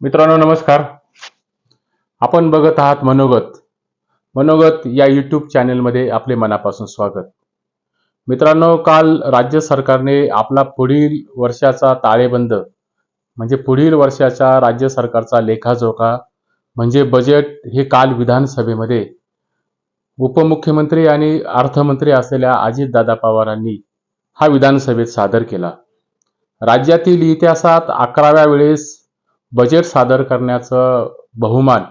मित्रांनो नमस्कार. आपण बघत आहात मनोगत. मनोगत या यूट्यूब चॅनेलमध्ये आपले मनापासून स्वागत. मित्रांनो काल राज्य सरकारने आपला पुढील वर्षाचा ताळेबंद म्हणजे पुढील वर्षाचा राज्य सरकारचा लेखाजोखा म्हणजे बजेट हे काल विधानसभेमध्ये उपमुख्यमंत्री आणि अर्थमंत्री असलेल्या अजितदादा पवारांनी हा विधानसभेत सादर केला. राज्यातील इतिहासात अकराव्या वेळेस बजेट सादर करण्याचं बहुमान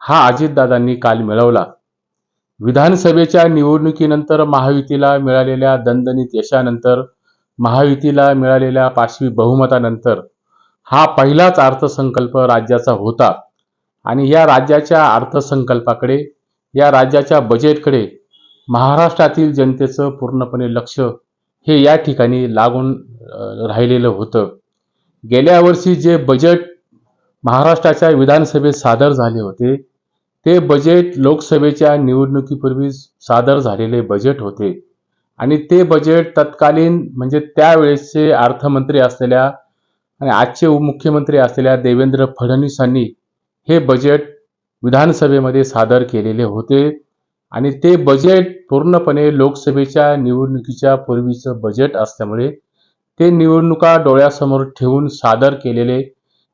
हा अजितदादांनी काल मिळवला. विधानसभेच्या निवडणुकीनंतर महायुतीला मिळालेल्या दणदणीत यशानंतर महायुतीला मिळालेल्या पाचवी बहुमतानंतर हा पहिलाच अर्थसंकल्प राज्याचा होता. आणि या राज्याच्या अर्थसंकल्पाकडे या राज्याच्या बजेटकडे महाराष्ट्रातील जनतेचं पूर्णपणे लक्ष हे या ठिकाणी लागून राहिलेलं होतं. गेल्या वर्षी जे बजेट महाराष्ट्राच्या विधानसभेत सादर झाले होते. ते बजेट लोकसभेच्या निवडणुकीपूर्वी सादर झालेले बजेट होते. आणि ते बजेट तत्कालीन म्हणजे त्यावेळेसचे अर्थमंत्री असलेल्या आणि आजचे उपमुख्यमंत्री असलेल्या देवेंद्र फडणवीसांनी हे बजेट विधानसभेमध्ये सादर केलेले होते. आणि ते बजेट पूर्णपणे लोकसभेच्या निवडणुकीच्या पूर्वीचं बजेट असल्यामुळे ते निवडणुका डोळ्यासमोर ठेवून सादर केलेले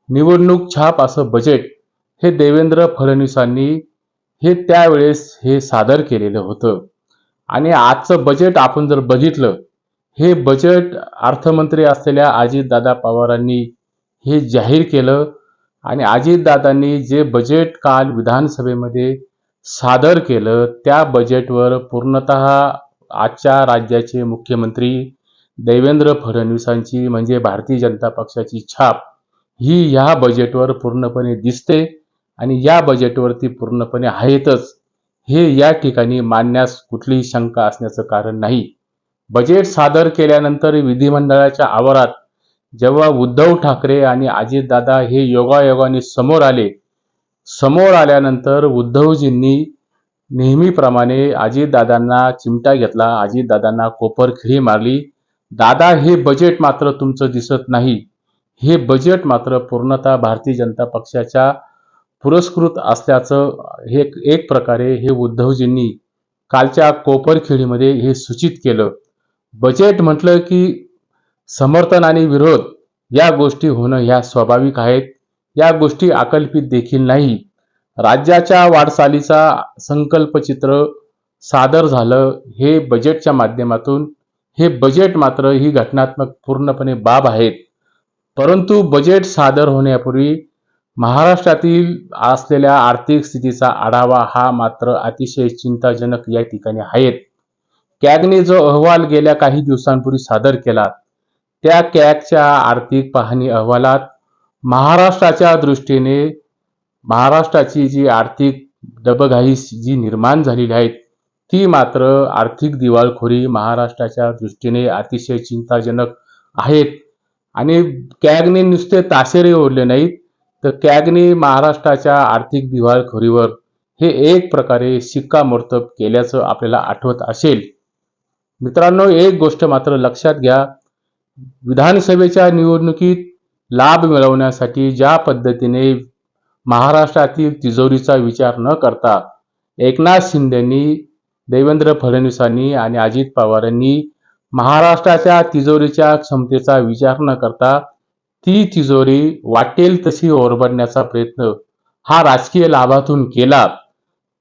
निवडणूक छाप असं बजेट हे देवेंद्र फडणवीसांनी हे त्यावेळेस हे सादर केलेलं होतं. आणि आजचं बजेट आपण जर बघितलं हे बजेट अर्थमंत्री असलेल्या अजितदादा पवारांनी हे जाहीर केलं आणि अजितदादांनी जे बजेट काल विधानसभेमध्ये सादर केलं त्या बजेटवर पूर्णत आजच्या राज्याचे मुख्यमंत्री देवेंद्र फडणवीसांची म्हणजे भारतीय जनता पक्षाची छाप ही ह्या बजेटवर पूर्णपणे दिसते आणि या बजेटवरती पूर्णपणे आहेतच. हे या ठिकाणी मानण्यास कुठलीही शंका असण्याचं कारण नाही. बजेट सादर केल्यानंतर विधिमंडळाच्या आवारात जेव्हा उद्धव ठाकरे आणि अजितदादा हे योगायोगाने समोर आले समोर आल्यानंतर उद्धवजींनी नेहमीप्रमाणे अजितदादांना चिमटा घेतला अजितदादांना कोपरखिळी मारली दादा हे बजेट मात्र तुमचं दिसत नाही. हे बजेट मात्र पूर्णतः भारतीय जनता पक्षाच्या पुरस्कृत असल्याचं हे एक प्रकारे हे उद्धवजींनी कालच्या कोपरखिळीमध्ये हे सूचित केलं. बजेट म्हटलं की समर्थन आणि विरोध या गोष्टी होणं ह्या स्वाभाविक आहेत. या गोष्टी आकल्पित देखील नाही. राज्याच्या वाटचालीचा संकल्पचित्र सादर झालं हे बजेटच्या माध्यमातून. हे बजेट मात्र ही घटनात्मक पूर्णपणे बाब आहेत. परंतु बजेट सादर होण्यापूर्वी महाराष्ट्रातील असलेल्या आर्थिक स्थितीचा आढावा हा मात्र अतिशय चिंताजनक या ठिकाणी आहेत. कॅगने जो अहवाल गेल्या काही दिवसांपूर्वी सादर केला त्या कॅगच्या आर्थिक पाहणी अहवालात महाराष्ट्राच्या दृष्टीने महाराष्ट्राची जी आर्थिक डबघाई जी निर्माण झालेली आहे ती मात्र आर्थिक दिवाळखोरी महाराष्ट्राच्या दृष्टीने अतिशय चिंताजनक आहेत. आणि कॅगने नुसते ताशेरे ओढले नाहीत. तर कॅगने महाराष्ट्राच्या आर्थिक दिवाळखोरीवर हे एक प्रकारे शिक्कामोर्तब केल्याचं आपल्याला आठवत असेल. मित्रांनो एक गोष्ट मात्र लक्षात घ्या. विधानसभेच्या निवडणुकीत लाभ मिळवण्यासाठी ज्या पद्धतीने महाराष्ट्रातील तिजोरीचा विचार न करता एकनाथ शिंदेंनी देवेंद्र फडणवीसांनी आणि अजित पवारांनी महाराष्ट्राच्या तिजोरीच्या क्षमतेचा विचार न करता ती तिजोरी वाटेल तशी ओरबडण्याचा प्रयत्न हा राजकीय लाभातून केला.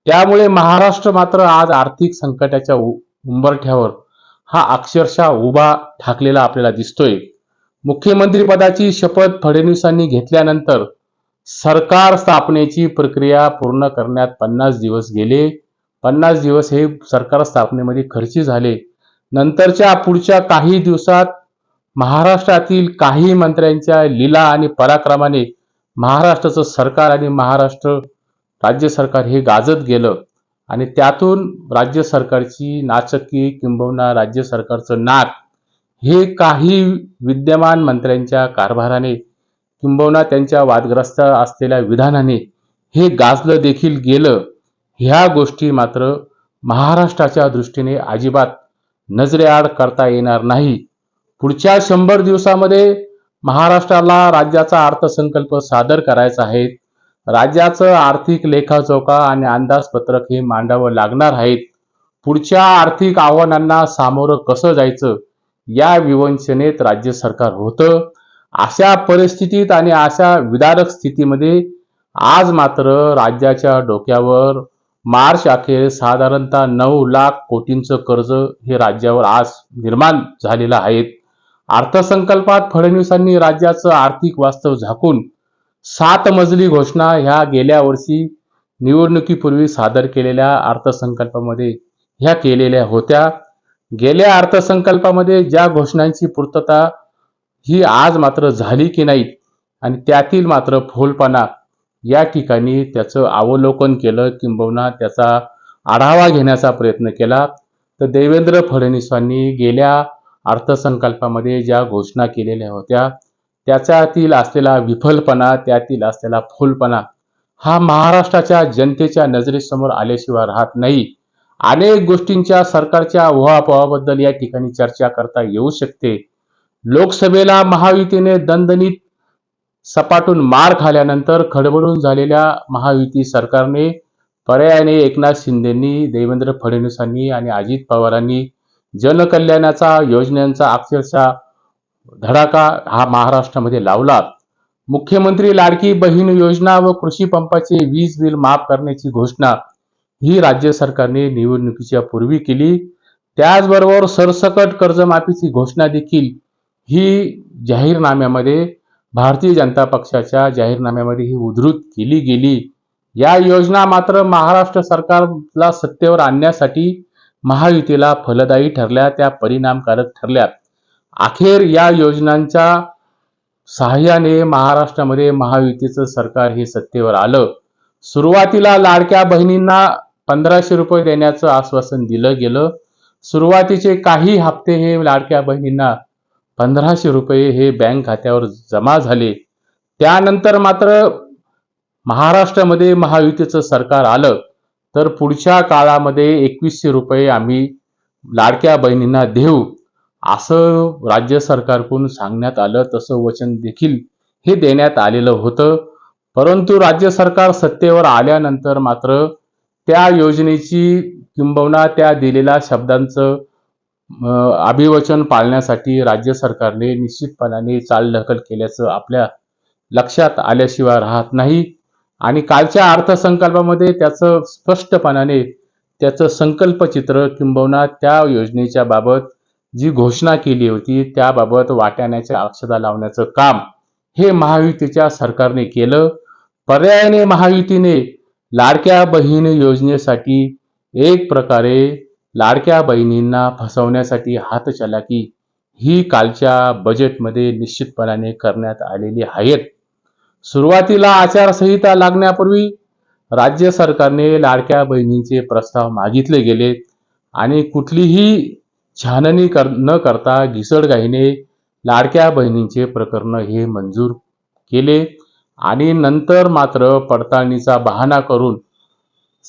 त्यामुळे महाराष्ट्र मात्र आज आर्थिक संकटाच्या उ- उंबरठ्यावर हा अक्षरशः उभा ठाकलेला आपल्याला दिसतोय. मुख्यमंत्री पदाची शपथ फडणवीसांनी घेतल्यानंतर सरकार स्थापनेची प्रक्रिया पूर्ण करण्यात पन्नास दिवस गेले. पन्नास दिवस हे सरकार स्थापनेमध्ये खर्ची झाले. नंतरच्या पुढच्या काही दिवसात महाराष्ट्रातील काही मंत्र्यांच्या लीला आणि पराक्रमाने महाराष्ट्राचं सरकार आणि महाराष्ट्र राज्य सरकार हे गाजत गेलं. आणि त्यातून राज्य सरकारची नाचकी किंबहुना राज्य सरकारचं नाक हे काही विद्यमान मंत्र्यांच्या कारभाराने किंबहुना त्यांच्या वादग्रस्त असलेल्या विधानाने हे गाजलं देखील गेलं. ह्या गोष्टी मात्र महाराष्ट्राच्या दृष्टीने अजिबात नजरेआड करता येणार नाही. पुढच्या शंभर दिवसामध्ये महाराष्ट्राला राज्याचा अर्थसंकल्प सादर करायचा आहे. राज्याचं आर्थिक लेखाजोखा आणि अंदाजपत्रक हे मांडावं लागणार आहेत पुढच्या आर्थिक आव्हानांना सामोरं कसं जायचं? या विवंचनेत राज्य सरकार होतं. अशा परिस्थितीत आणि अशा विदारक स्थितीमध्ये आज मात्र राज्याच्या डोक्यावर मार्च अखेर साधारणतः नऊ लाख कोटींचं कर्ज हे राज्यावर आज निर्माण झालेलं आहे. अर्थसंकल्पात फडणवीसांनी राज्याचं आर्थिक वास्तव झाकून सात मजली घोषणा ह्या गेल्या वर्षी निवडणुकीपूर्वी सादर केलेल्या अर्थसंकल्पामध्ये ह्या केलेल्या होत्या. गेल्या अर्थसंकल्पामध्ये ज्या घोषणांची पूर्तता ही आज मात्र झाली की नाही आणि त्यातील मात्र फोलपणा या ठिकाणी त्याचं अवलोकन केलं किंबहुना त्याचा आढावा घेण्याचा प्रयत्न केला. तर देवेंद्र फडणवीसांनी गेल्या अर्थसंकल्पामध्ये ज्या घोषणा केलेल्या होत्या त्याच्यातील असलेला विफलपणा त्यातील असलेला फुलपणा हा महाराष्ट्राच्या जनतेच्या नजरेसमोर आल्याशिवाय राहत नाही. अनेक गोष्टींच्या सरकारच्या उहापोहाबद्दल या ठिकाणी चर्चा करता येऊ शकते. लोकसभेला महायुतीने दणदणीत सपाटून मार खाल्यानंतर खडबडून झालेल्या महायुती सरकारने पर्यायाने एकनाथ शिंदेंनी देवेंद्र फडणवीसांनी आणि अजित पवारांनी जनकल्याणाचा योजनांचा अक्षरशः धडाका हा महाराष्ट्रामध्ये लावला. मुख्यमंत्री लाडकी बहीण योजना व कृषी पंपाचे वीज बिल माफ करण्याची घोषणा ही राज्य सरकारने निवडणुकीच्या पूर्वी केली. त्याचबरोबर सरसकट कर्जमाफीची घोषणा देखील ही जाहीरनाम्यामध्ये भारतीय जनता पक्षाच्या जाहीरनाम्यामध्ये ही उद्धृत केली गेली. या योजना मात्र महाराष्ट्र सरकारला सत्तेवर आणण्यासाठी महायुतीला फलदायी ठरल्या त्या परिणामकारक ठरल्या अखेर या योजनांच्या सहाय्याने महाराष्ट्रामध्ये महायुतीचं सरकार हे सत्तेवर आलं. सुरुवातीला लाडक्या बहिणींना पंधराशे रुपये देण्याचं आश्वासन दिलं गेलं. सुरुवातीचे काही हप्ते हे लाडक्या बहिणींना पंधराशे रुपये हे बँक खात्यावर जमा झाले. त्यानंतर मात्र महाराष्ट्रामध्ये महायुतीचं सरकार आलं तर पुढच्या काळामध्ये एकवीसशे रुपये आम्ही लाडक्या बहिणींना देऊ असं राज्य सरकारकडून सांगण्यात आलं तसं वचन देखील हे देण्यात आलेलं होतं. परंतु राज्य सरकार सत्तेवर आल्यानंतर मात्र त्या योजनेची किंबहुना त्या दिलेल्या शब्दांचं अभिवचन पाळण्यासाठी राज्य सरकारने निश्चितपणाने चालढकल केल्याचं आपल्या लक्षात आल्याशिवाय राहत नाही. आणि कालच्या अर्थसंकल्पामध्ये त्याचं स्पष्टपणाने त्याचं संकल्पचित्र किंबहुना त्या योजनेच्या बाबत जी घोषणा केली होती त्याबाबत वाट्याण्याच्या अक्षता लावण्याचं काम हे महायुतीच्या सरकारने केलं. पर्यायाने महायुतीने लाडक्या बहीण योजनेसाठी एक प्रकारे लाडक्या बहिणींना फसवण्यासाठी हातचलाकी ही कालच्या बजेटमध्ये निश्चितपणाने करण्यात आलेली आहेत. सुरुवातीला आचारसंहिता लागण्यापूर्वी राज्य सरकारने लाडक्या बहिणींचे प्रस्ताव मागितले गेले आणि कुठलीही छाननी कर न करता घिसडघाईने लाडक्या बहिणींचे प्रकरण हे मंजूर केले आणि नंतर मात्र पडताळणीचा बहाणा करून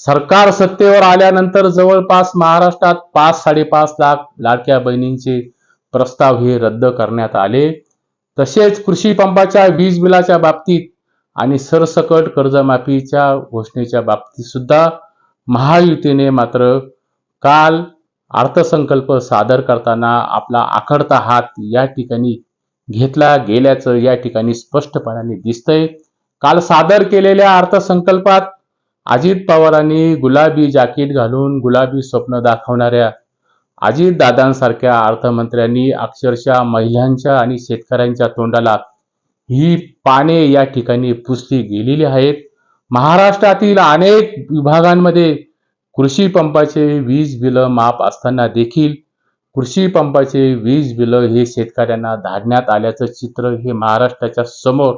सरकार सत्तेवर आल्यानंतर जवळपास महाराष्ट्रात पाच साडेपाच लाख लाडक्या बहिणींचे प्रस्ताव हे रद्द करण्यात आले. तसेच कृषी पंपाच्या वीज बिलाच्या बाबतीत आणि सरसकट कर्जमाफीच्या घोषणेच्या बाबतीत सुद्धा महायुतीने मात्र काल अर्थसंकल्प सादर करताना आपला आखडता हात या ठिकाणी घेतला गेल्याचं या ठिकाणी स्पष्टपणाने दिसतंय. काल सादर केलेल्या अर्थसंकल्पात अजित पवारांनी गुलाबी जाकीट घालून गुलाबी स्वप्न दाखवणाऱ्या अजितदादांसारख्या अर्थमंत्र्यांनी अक्षरशः महिलांच्या आणि शेतकऱ्यांच्या तोंडाला ही पाने या ठिकाणी पुसली गेलेली आहेत. महाराष्ट्रातील अनेक विभागांमध्ये कृषी पंपाचे वीज बिलं माफ असताना देखील कृषी पंपाचे वीज बिलं हे शेतकऱ्यांना धाडण्यात आल्याचं चित्र हे महाराष्ट्राच्या समोर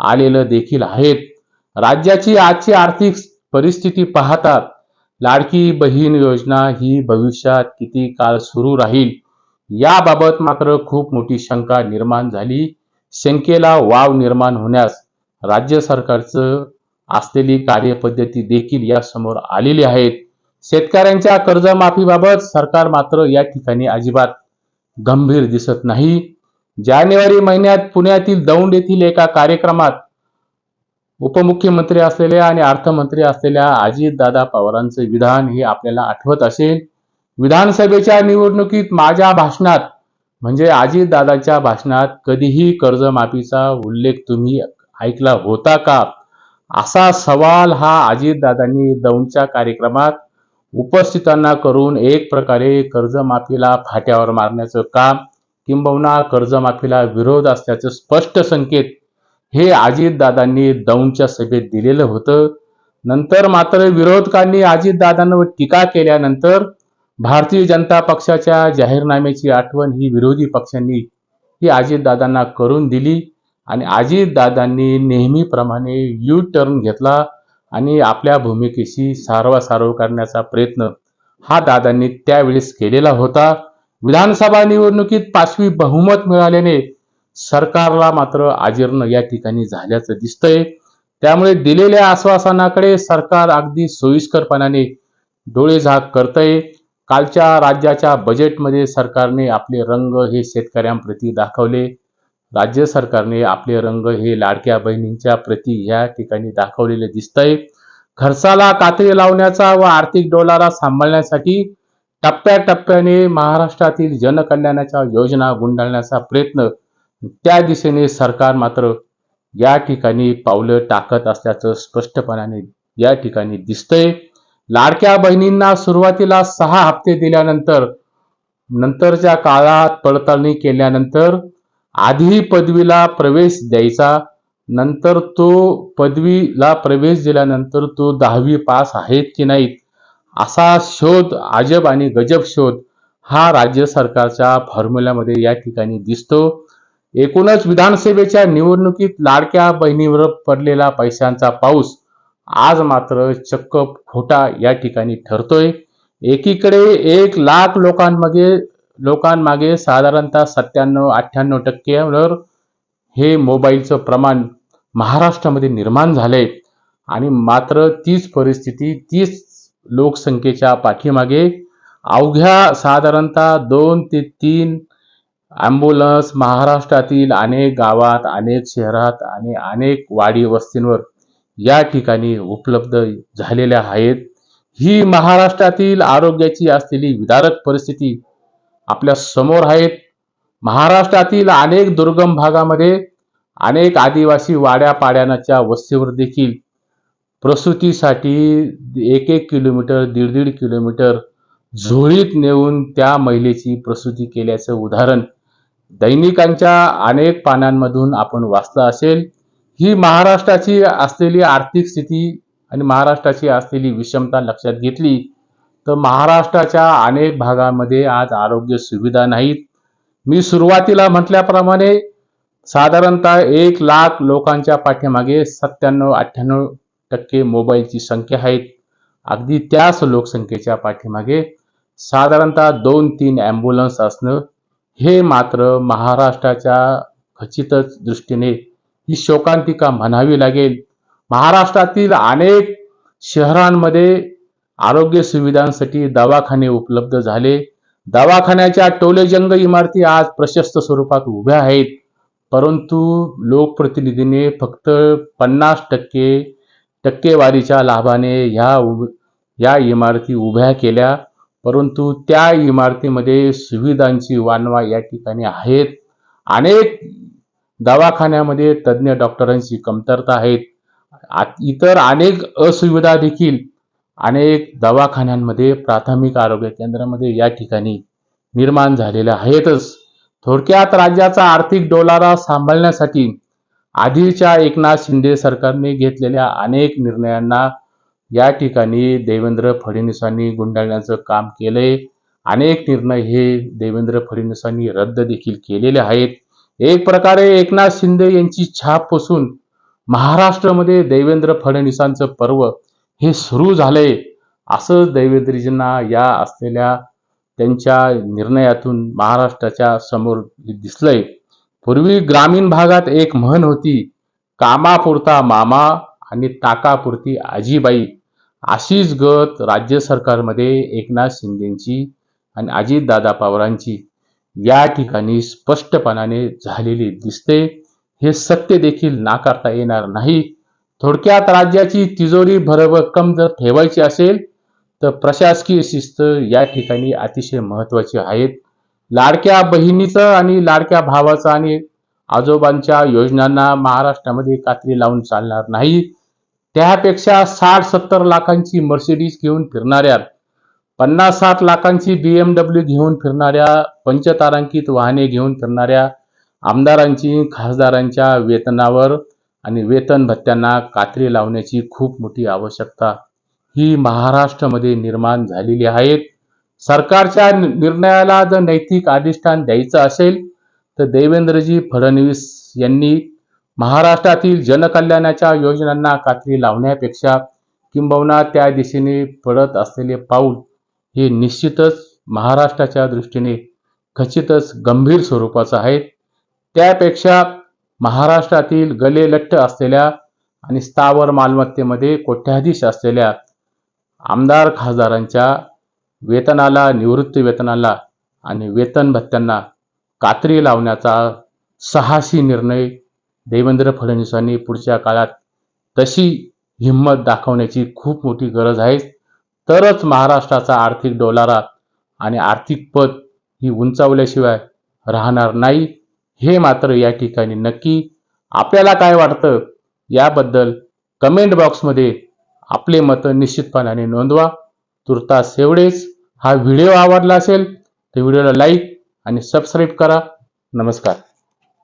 आलेलं देखील आहेत राज्याची आजची आर्थिक परिस्थिती पाहता लाडकी बहीण योजना ही भविष्यात किती काळ सुरू राहील? याबाबत मात्र खूप मोठी शंका निर्माण झाली. शंकेला वाव निर्माण होण्यास राज्य सरकारचं असलेली कार्यपद्धती देखील यासमोर आलेली आहेत. शेतकऱ्यांच्या कर्जमाफीबाबत सरकार मात्र या ठिकाणी अजिबात गंभीर दिसत नाही. जानेवारी महिन्यात पुण्यातील दौंड येथील एका कार्यक्रमात उपमुख्यमंत्री असलेल्या आणि अर्थमंत्री असलेल्या अजितदादा पवारांचे विधान हे आपल्याला आठवत असेल. विधानसभेच्या निवडणुकीत माझ्या भाषणात म्हणजे अजितदादाच्या भाषणात कधीही कर्जमाफीचा उल्लेख तुम्ही ऐकला होता का? असा सवाल हा अजितदादांनी दौंडच्या कार्यक्रमात उपस्थितांना करून एक प्रकारे कर्जमाफीला फाट्यावर मारण्याचं काम किंबहुना कर्जमाफीला विरोध असल्याचं स्पष्ट संकेत हे अजितदादांनी दौंडच्या सभेत दिलेलं होतं. नंतर मात्र विरोधकांनी अजितदादांवर टीका केल्यानंतर भारतीय जनता पक्षाच्या जाहीरनाम्याची आठवण ही विरोधी पक्षांनी ही अजितदादांना करून दिली आणि अजितदादांनी नेहमीप्रमाणे यू टर्न घेतला आणि आपल्या भूमिकेशी सारवासारव करण्याचा प्रयत्न हा दादांनी त्यावेळेस केलेला होता. विधानसभा निवडणुकीत पाचवी बहुमत मिळाल्याने सरकारला मात्र आजीर्ण या ठिकाणी झाल्याचं दिसतंय. त्यामुळे दिलेल्या आश्वासनाकडे सरकार अगदी सोयीस्करपणाने डोळे झाक करतंय. कालच्या राज्याच्या बजेटमध्ये सरकारने आपले रंग हे शेतकऱ्यांप्रती दाखवले. राज्य सरकारने आपले रंग हे लाडक्या बहिणींच्या प्रती या ठिकाणी दाखवलेले दिसतंय. खर्चाला कात्री लावण्याचा व आर्थिक डोलारा सांभाळण्यासाठी टप्प्याटप्प्याने महाराष्ट्रातील जनकल्याणाच्या योजना गुंडाळण्याचा प्रयत्न त्या दिशेने सरकार मात्र या ठिकाणी पावलं टाकत असल्याचं स्पष्टपणाने या ठिकाणी दिसतंय. लाडक्या बहिणींना सुरुवातीला सहा हप्ते दिल्यानंतर नंतरच्या काळात पडताळणी केल्यानंतर आधी पदवीला प्रवेश द्यायचा नंतर तो पदवीला प्रवेश दिल्यानंतर तो दहावी पास आहेत की नाहीत असा शोध अजब आणि गजब शोध हा राज्य सरकारच्या फॉर्म्युल्यामध्ये या ठिकाणी दिसतो. एकूणच विधानसभेच्या निवडणुकीत लाडक्या बहिणीवर पडलेला पैशांचा पाऊस आज मात्र चक्क खोटा या ठिकाणी ठरतोय. एकीकडे एक लाख लोकांमागे लोकांमागे साधारणतः सत्त्याण्णव अठ्ठ्याण्णव टक्क्यावर हे मोबाईलचं प्रमाण महाराष्ट्रामध्ये निर्माण झालंय. आणि मात्र तीच परिस्थिती तीच लोकसंख्येच्या पाठीमागे अवघ्या साधारणतः दोन ते तीन ॲम्ब्युलन्स महाराष्ट्रातील अनेक गावात अनेक शहरात आणि अनेक वाडी वस्तींवर या ठिकाणी उपलब्ध झालेल्या आहेत. ही महाराष्ट्रातील आरोग्याची असलेली विदारक परिस्थिती आपल्यासमोर आहेत. महाराष्ट्रातील अनेक दुर्गम भागामध्ये अनेक आदिवासी वाड्या पाड्यानाच्या वस्तीवर देखील प्रसूतीसाठी एक एक किलोमीटर दीड दीड किलोमीटर झोळीत नेऊन त्या महिलेची प्रसूती केल्याचं उदाहरण दैनिकांच्या अनेक पानांमधून आपण वाचलं असेल ही महाराष्ट्राची असलेली आर्थिक स्थिती आणि महाराष्ट्राची असलेली विषमता लक्षात घेतली तर महाराष्ट्राच्या अनेक भागामध्ये आज आरोग्य सुविधा नाहीत. मी सुरुवातीला म्हटल्याप्रमाणे साधारणतः एक लाख लोकांच्या पाठीमागे सत्त्याण्णव अठ्ठ्याण्णव टक्के मोबाईलची संख्या आहेत. अगदी त्याच लोकसंख्येच्या पाठीमागे साधारणतः दोन तीन ॲम्ब्युलन्स असणं हे मात्र महाराष्ट्राच्या खचितच दृष्टीने ही शोकांतिका म्हणावी लागेल. महाराष्ट्रातील अनेक शहरांमध्ये आरोग्य सुविधांसाठी दवाखाने उपलब्ध झाले. दवाखान्याच्या टोलेजंग इमारती आज प्रशस्त स्वरूपात उभ्या आहेत. परंतु लोकप्रतिनिधीने फक्त पन्नास टक्के टक्केवारीच्या लाभाने ह्या उभ या इमारती उभ्या केल्या. परंतु त्या इमारतीमध्ये सुविधांची वानवा या ठिकाणी आहेत. अनेक दवाखान्यामध्ये तज्ज्ञ डॉक्टरांची कमतरता आहेत. इतर अनेक असुविधा देखील अनेक दवाखान्यांमध्ये प्राथमिक आरोग्य केंद्रामध्ये या ठिकाणी निर्माण झालेल्या आहेतच. थोडक्यात राज्याचा आर्थिक डोलारा सांभाळण्यासाठी आधीच्या एकनाथ शिंदे सरकारने घेतलेल्या अनेक निर्णयांना या ठिकाणी देवेंद्र फडणवीसांनी गुंडाळण्याचं काम केलंय. अनेक निर्णय हे देवेंद्र फडणवीसांनी रद्द देखील केलेले आहेत. एक प्रकारे एकनाथ शिंदे यांची छाप पुसून महाराष्ट्रामध्ये देवेंद्र फडणवीसांचं पर्व हे सुरू झालंय. असं देवेंद्रजींना या असलेल्या त्यांच्या निर्णयातून महाराष्ट्राच्या समोर दिसलंय. पूर्वी ग्रामीण भागात एक म्हण होती कामापुरता मामा आणि ताकापुरती आजीबाई. अशीच गत राज्य सरकारमध्ये एकनाथ शिंदेची आणि अजितदादा पवारांची या ठिकाणी स्पष्टपणाने झालेली दिसते. हे सत्य देखील नाकारता येणार नाही. थोडक्यात राज्याची तिजोरी भरभक्कम जर ठेवायची असेल तर प्रशासकीय शिस्त या ठिकाणी अतिशय महत्वाची आहेत. लाडक्या बहिणीचं आणि लाडक्या भावाचं आणि आजोबांच्या योजनांना महाराष्ट्रामध्ये कात्री लावून चालणार नाही. त्यापेक्षा साठ सत्तर लाखांची मर्सिडीज घेऊन फिरणाऱ्या पन्नास साठ लाखांची बीएमडब्ल्यू घेऊन फिरणाऱ्या पंचतारांकित वाहने घेऊन फिरणाऱ्या आमदारांची खासदारांच्या वेतनावर आणि वेतन भत्त्यांना कात्री लावण्याची खूप मोठी आवश्यकता ही महाराष्ट्रामध्ये निर्माण झालेली आहेत सरकारच्या निर्णयाला जर नैतिक अधिष्ठान द्यायचं असेल तर देवेंद्रजी फडणवीस यांनी महाराष्ट्रातील जनकल्याणाच्या योजनांना कात्री लावण्यापेक्षा किंबहुना त्या दिशेने पडत असलेले पाऊल हे निश्चितच महाराष्ट्राच्या दृष्टीने खचितच गंभीर स्वरूपाचं आहे. त्यापेक्षा महाराष्ट्रातील गलेलट्ट असलेल्या आणि स्थावर मालमत्तेमध्ये कोट्याधीश असलेल्या आमदार खासदारांच्या वेतनाला निवृत्ती वेतनाला आणि वेतन भत्त्यांना कात्री लावण्याचा साहसी निर्णय देवेंद्र फडणवीसांनी पुढच्या काळात तशी हिंमत दाखवण्याची खूप मोठी गरज आहे. तरच महाराष्ट्राचा आर्थिक डोलारा आणि आर्थिक पद ही उंचावल्याशिवाय राहणार नाही. हे मात्र या ठिकाणी नक्की. आपल्याला काय वाटतं? याबद्दल कमेंट बॉक्समध्ये आपले मतं निश्चितपणाने नोंदवा. तुर्तास एवढेच. हा व्हिडिओ आवडला असेल तर व्हिडिओला लाईक आणि सबस्क्राईब करा. नमस्कार.